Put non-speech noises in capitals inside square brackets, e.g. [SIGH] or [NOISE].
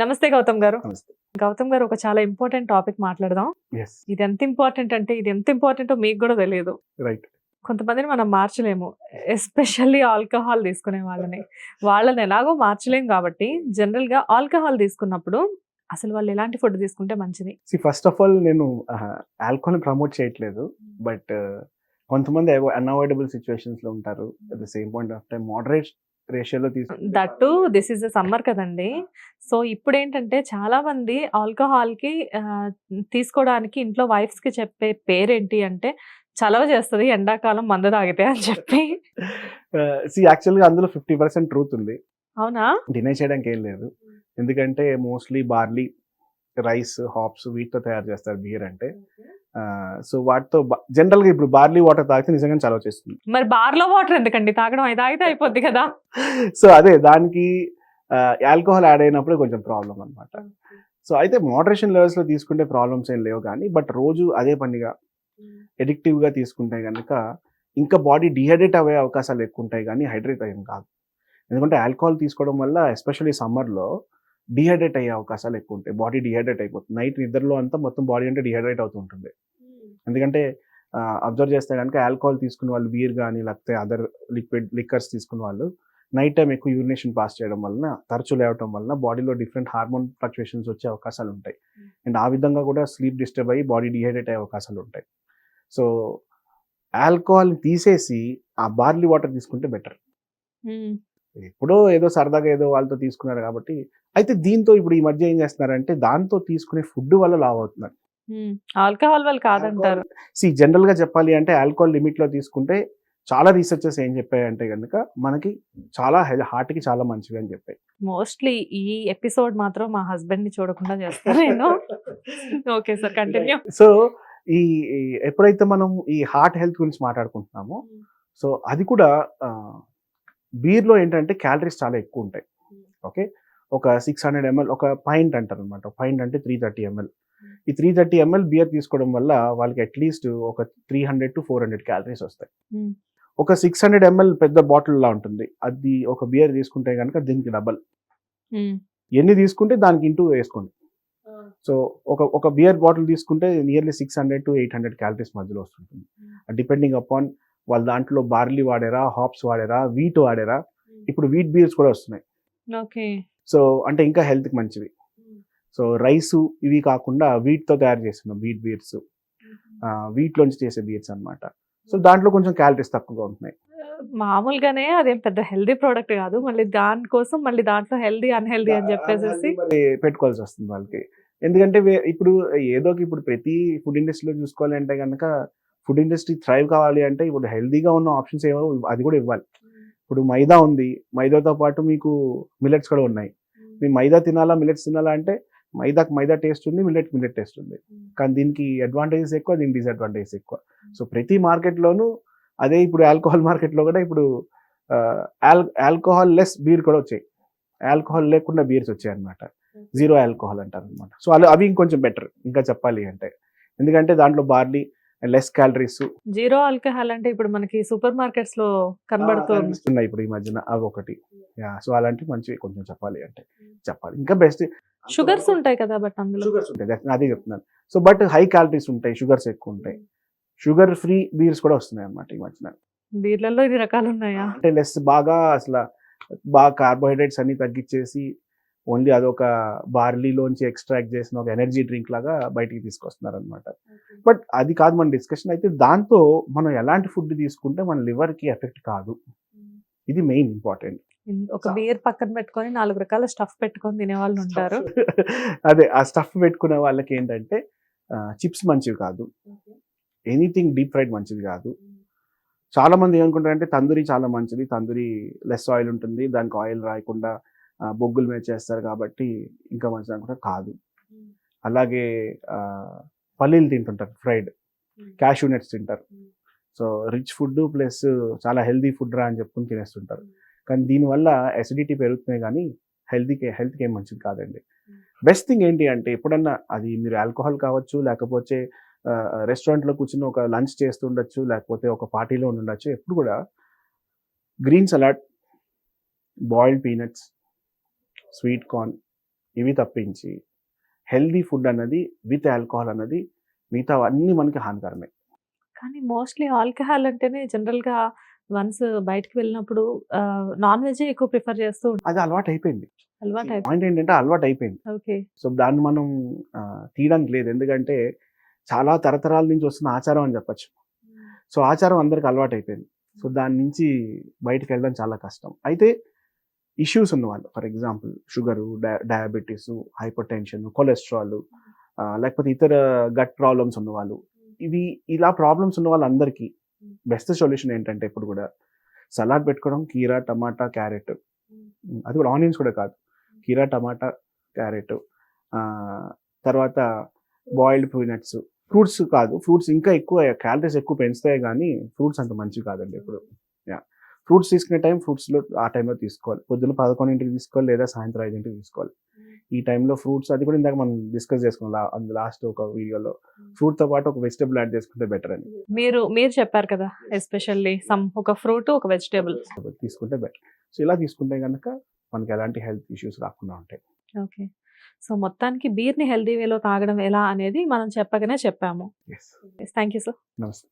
నమస్తే గౌతమ్ గారు. గౌతమ్ గారు ఒక చాలా ఇంపార్టెంట్ టాపిక్ మాట్లాడదాం. ఇది ఎంత ఇంపార్టెంట్ అంటే ఇది ఎంత ఇంపార్టెంటో మీకు కూడా తెలియదు. రైట్ కొంతమందిని మనం మార్చలేము. ఎస్పెషల్లీ ఆల్కహాల్ తీసుకునే వాళ్ళని. వాళ్ళని ఎలాగో మార్చలేము కాబట్టి జనరల్గా ఆల్కహాల్ తీసుకున్నప్పుడు అసలు వాళ్ళు ఎలాంటి ఫుడ్ తీసుకుంటే మంచిది? సి ఫస్ట్ ఆఫ్ ఆల్ నేను ఆల్కహాల్ ప్రమోట్ చేయట్లేదు. బట్ కొంతమంది అన్అవాయిడబుల్ సిచ్యువేషన్స్లో ఉంటారు. At the same point of time moderate రేషియోలో దట్టు దిస్ ఇస్ సమ్మర్ కదండి. సో ఇప్పుడు ఏంటంటే చాలా మంది ఆల్కహాల్కి ఆ, తీసుకోవడానికి ఇంట్లో వైఫ్స్కి చెప్పే పేరేంటి అంటే చలవ చేస్తుంది ఎండాకాలం మంద తాగితే అని చెప్పి. సి యాక్చువల్గా అందులో ఫిఫ్టీ పర్సెంట్ ట్రూత్ ఉంది. అవునా? డినై చేయడానికి ఏం లేదు. ఎందుకంటే మోస్ట్లీ బార్లీ రైస్ హాప్స్ వీటితో తయారు చేస్తారు బియర్ అంటే. సో వాటితో జనరల్గా ఇప్పుడు బార్లీ వాటర్ తాగితే నిజంగా చలవ చేస్తుంది. మరి బార్లో వాటర్ ఎందుకండి? తాగడం అది తాగితే అయిపోద్ది కదా. [LAUGHS] సో అదే దానికి ఆల్కహాల్ యాడ్ అయినప్పుడు కొంచెం ప్రాబ్లం అన్నమాట. సో అయితే మోడరేషన్ లెవెల్స్లో తీసుకుంటే ప్రాబ్లమ్స్ ఏం లేవు కానీ బట్ రోజు అదే పనిగా ఎడిక్టివ్గా తీసుకుంటే కనుక ఇంకా బాడీ డిహైడ్రేట్ అయ్యే అవకాశాలు ఎక్కువ ఉంటాయి కానీ హైడ్రేట్ అయ్యేం కాదు. ఎందుకంటే ఆల్కహాల్ తీసుకోవడం వల్ల ఎస్పెషల్లీ సమ్మర్లో డిహైడ్రేట్ అయ్యే అవకాశాలు ఎక్కువ ఉంటాయి. బాడీ డిహైడ్రేట్ అయిపోతుంది. నైట్ నిద్రలో అంతా మొత్తం బాడీ అంటే డిహైడ్రేట్ అవుతూ ఉంటుంది. ఎందుకంటే అబ్జర్వ్ చేస్తే కనుక ఆల్కహాల్ తీసుకున్న వాళ్ళు బీర్ కానీ లేకపోతే అదర్ లిక్విడ్ లిక్కర్స్ తీసుకున్న వాళ్ళు నైట్ టైం ఎక్కువ యూరినేషన్ పాస్ చేయడం వలన తరచు లేవటం వలన బాడీలో డిఫరెంట్ హార్మోన్ ఫ్లక్చుయేషన్స్ వచ్చే అవకాశాలు ఉంటాయి. అండ్ ఆ విధంగా కూడా స్లీప్ డిస్టర్బ్ అయ్యి బాడీ డిహైడ్రేట్ అయ్యే అవకాశాలు ఉంటాయి. సో ఆల్కహాల్ తీసేసి ఆ బార్లీ వాటర్ తీసుకుంటే బెటర్. మ్మ్. ఎప్పుడో ఏదో సరదాగా ఏదో వాళ్ళతో తీసుకున్నారు కాబట్టి అయితే దీంతో ఇప్పుడు ఈ మధ్య ఏం చేస్తున్నారంటే దాంతో తీసుకునే ఫుడ్ వల్ల లావ్ అవుతున్నారు. ఆల్కహాల్ వాళ్ళు కాదంటారు. సి జనరల్గా చెప్పాలి అంటే ఆల్కహాల్ లిమిట్లో తీసుకుంటే చాలా రీసెర్చెస్ ఏం చెప్పాయంటే కనుక మనకి చాలా హార్ట్కి చాలా మంచివి అని చెప్పాయి. మోస్ట్లీ ఈ ఎపిసోడ్ మాత్రం మా హస్బెండ్ని చూడకుండా చేస్తాను నేను. Okay sir continue. సో ఈ ఈ ఎప్పుడైతే మనం ఈ హార్ట్ హెల్త్ గురించి మాట్లాడుకుంటున్నామో సో అది కూడా బీర్లో ఏంటంటే క్యాలరీస్ చాలా ఎక్కువ ఉంటాయి. ఓకే? ఒక సిక్స్ హండ్రెడ్ ఎంఎల్ ఒక పాయింట్ అంటారు అనమాట పాయింట్ అంటే త్రీ థర్టీ ఎంఎల్ ఈ త్రీ థర్టీ ఎంఎల్ బియర్ తీసుకోవడం వల్ల వాళ్ళకి అట్లీస్ట్ ఒక three hundred to four hundred calories వస్తాయి. Hmm. ఒక సిక్స్ హండ్రెడ్ ఎంఎల్ పెద్ద బాటిల్ లా ఉంటుంది. అది ఒక బియర్ తీసుకుంటే కనుక దీనికి డబల్ ఎన్ని తీసుకుంటే దానికి ఇంటూ వేసుకోండి. సో ఒక ఒక బియర్ బాటిల్ తీసుకుంటే nearly six hundred to eight hundred calories మధ్యలో వస్తుంటుంది. డిపెండింగ్ అపాన్ వాళ్ళ దాంట్లో బార్లీ వాడారా హాప్స్ వాడారా వీట్ వాడారా ఇప్పుడు వీట్ బీర్స్ కూడా వస్తున్నాయి. ఓకే సో అంటే ఇంకా హెల్త్కి మంచివి. సో రైస్ ఇవి కాకుండా వీట్తో తయారు చేస్తున్నాం వీట్ బీర్స్ వీట్లోంచి చేసే బీర్స్ అన్నమాట. సో దాంట్లో కొంచెం క్యాలరీస్ తక్కువగా ఉంటున్నాయి. మామూలుగానే అదేం పెద్ద హెల్దీ ప్రోడక్ట్ కాదు. మళ్ళీ దానికోసం మళ్ళీ దాంట్లో హెల్దీ అన్హెల్దీ అని చెప్పేసి పెట్టుకోవాల్సి వస్తుంది వాళ్ళకి. ఎందుకంటే ఇప్పుడు ఏదో ఇప్పుడు ప్రతి ఫుడ్ ఇండస్ట్రీలో చూసుకోవాలి అంటే కనుక ఫుడ్ ఇండస్ట్రీ థ్రైవ్ కావాలి అంటే ఇప్పుడు హెల్దీగా ఉన్న ఆప్షన్స్ ఏమో అది కూడా ఇవ్వాలి. ఇప్పుడు మైదా ఉంది మైదాతో పాటు మీకు మిల్లెట్స్ కూడా ఉన్నాయి. మీ మైదా తినాలా మిల్లెట్స్ తినాలా అంటే మైదాకి మైదా టేస్ట్ ఉంది మిల్లెట్ మిల్లెట్ టేస్ట్ ఉంది. కానీ దీనికి అడ్వాంటేజెస్ ఎక్కువ దీనికి డిసడ్వాంటేజెస్ ఎక్కువ. సో ప్రతి మార్కెట్లోనూ అదే ఇప్పుడు ఆల్కహాల్ మార్కెట్లో కూడా ఇప్పుడు ఆల్ ఆల్కహాల్ లెస్ బీర్ కూడా వచ్చాయి. ఆల్కహాల్ లేకుండా బీర్స్ వచ్చాయి అనమాట జీరో ఆల్కహాల్ అంటారు అనమాట సో అలా అవి ఇంకొంచెం బెటర్ ఇంకా చెప్పాలి అంటే. ఎందుకంటే దాంట్లో barley less calories. Zero alcohol అంటే ఇప్పుడు మనకి సూపర్ మార్కెట్స్లో కనబడుతుంది కనిపిస్తున్నాయి ఇప్పుడు ఈ మధ్యన అవి ఒకటి. యా సో అలాంటివి మంచివి కొంచెం చెప్పాలి అంటే. చెప్పాలి. ఇంకా బెస్ట్. షుగర్స్ ఉంటాయి కదా బట్ అందులో. షుగర్స్ ఉంటాయి. అదే చెప్తున్నాను. సో బట్ హై క్యాలరీస్ ఉంటాయి షుగర్స్ ఎక్కువ ఉంటాయి. షుగర్ ఫ్రీ బీర్స్ కూడా వస్తున్నాయి అన్నమాట ఈ మధ్యన. బీర్లలో ఇన్ని రకాలు ఉన్నాయా? అంటే లెస్ బాగా అసలు బాగా కార్బోహైడ్రేట్స్ అన్ని తగ్గించేసి ఓన్లీ అదొక బార్లీలోంచి ఎక్స్ట్రాక్ట్ చేసిన ఒక ఎనర్జీ డ్రింక్ లాగా బయటికి తీసుకొస్తున్నారు అనమాట బట్ అది కాదు మన డిస్కషన్. అయితే దాంతో మనం ఎలాంటి ఫుడ్ తీసుకుంటే మన liver కి ఎఫెక్ట్ కాదు. ఇది మెయిన్ ఇంపార్టెంట్. ఒక బీర్ పక్కన పెట్టుకొని నాలుగు రకాల స్టఫ్ పెట్టుకొని తినే వాళ్ళు ఉంటారు. [LAUGHS] అదే ఆ స్టఫ్ పెట్టుకునే వాళ్ళకి ఏంటంటే చిప్స్ మంచివి కాదు. ఎనీథింగ్ డీప్ ఫ్రైడ్ మంచిది కాదు. చాలా మంది ఏమనుకుంటారంటే తందూరి చాలా మంచిది. తందూరి లెస్ ఆయిల్ ఉంటుంది. దానికి ఆయిల్ రాయకుండా బొగ్గుల మీద చేస్తారు కాబట్టి ఇంకా మంచిది అనుకుంటారు కాదు. అలాగే పల్లీలు తింటుంటారు ఫ్రైడ్. క్యాషూ నట్స్ తింటారు. సో రిచ్ ఫుడ్ ప్లస్ చాలా హెల్దీ ఫుడ్ రా అని చెప్పుకుని తినేస్తుంటారు. కానీ దీనివల్ల అసిడిటీ పెరుగుతున్నాయి కానీ హెల్తీకి హెల్త్కి ఏం మంచిది కాదండి. బెస్ట్ థింగ్ ఏంటి అంటే ఎప్పుడన్నా అది మీరు ఆల్కహాల్ కావచ్చు లేకపోతే రెస్టారెంట్లో కూర్చుని ఒక లంచ్ చేస్తుండొచ్చు లేకపోతే ఒక పార్టీలో ఉండొచ్చు ఎప్పుడు కూడా green salad boiled peanuts sweet corn ఇవి తప్పించి హెల్దీ ఫుడ్ అన్నది విత్ ఆల్కహాల్ అన్నది మిగతా అన్నీ మనకి హానికరమే. కానీ మోస్ట్లీ ఆల్కహాల్ అంటేనే జనరల్‌గా వన్స్ బయటికి వెళ్ళినప్పుడు నాన్ వెజ్జే ఎక్కువ ప్రిఫర్ చేస్తూ. అది అలవాటు అయిపోయింది అలవాటు. పాయింట్ ఏంటంటే అలవాటు అయిపోయింది ఓకే. సో దాన్ని మనం తీయడానికి లేదు. ఎందుకంటే చాలా తరతరాల నుంచి వస్తున్న ఆచారం అని చెప్పొచ్చు. సో ఆచారం అందరికి అలవాటు అయిపోయింది సో దాని నుంచి బయటకు వెళ్ళడం చాలా కష్టం. అయితే ఇష్యూస్ ఉన్నవాళ్ళు for example sugar diabetes hypertension cholesterol లేకపోతే ఇతర గట్ ప్రాబ్లమ్స్ ఉన్నవాళ్ళు ఇవి ఇలా ప్రాబ్లమ్స్ ఉన్న వాళ్ళందరికీ బెస్ట్ సొల్యూషన్ ఏంటంటే ఇప్పుడు కూడా సలాడ్ పెట్టుకోవడం కీరా టమాటా క్యారెట్. అది కూడా ఆనియన్స్ కూడా కాదు. కీరా టమాటా క్యారెట్ తర్వాత బాయిల్డ్ పీనట్స్ ఫ్రూట్స్ కాదు. ఫ్రూట్స్ ఇంకా ఎక్కువ క్యాలరీస్ ఎక్కువ పెంచుతాయి కానీ ఫ్రూట్స్ అంత మంచివి కాదండి ఇప్పుడు. ఫ్రూట్స్ తీసుకునే టైం ఫ్రూట్స్లో ఆ టైంలో తీసుకోవాలి. పొద్దున్న పదకొండింటికి తీసుకోవాలి లేదా సాయంత్రం ఐదింటికి తీసుకోవాలి. ఈ టైంలో ఫ్రూట్స్ అది కూడా ఇందాక మనం డిస్కస్ చేసుకున్నాం లాస్ట్ ఒక వీడియోలో. ఫ్రూట్తో పాటు ఒక వెజిటబుల్ యాడ్ చేసుకుంటే బెటర్ అని. మీరు మీరు చెప్పారు కదా ఎస్పెషల్లీ సమ్ ఒక ఫ్రూట్ ఒక వెజిటేబుల్. తీసుకుంటే బెటర్. సో ఇలా తీసుకుంటే కనుక మనకి ఎలాంటి హెల్త్ ఇష్యూస్ రాకుండా ఉంటాయి. ఓకే. సో మొత్తానికి బీర్ని హెల్దీ వేలో తాగడం ఎలా అనేది మనం చెప్పగానే చెప్పాము. ఎస్ థ్యాంక్ యూ సార్ నమస్తే.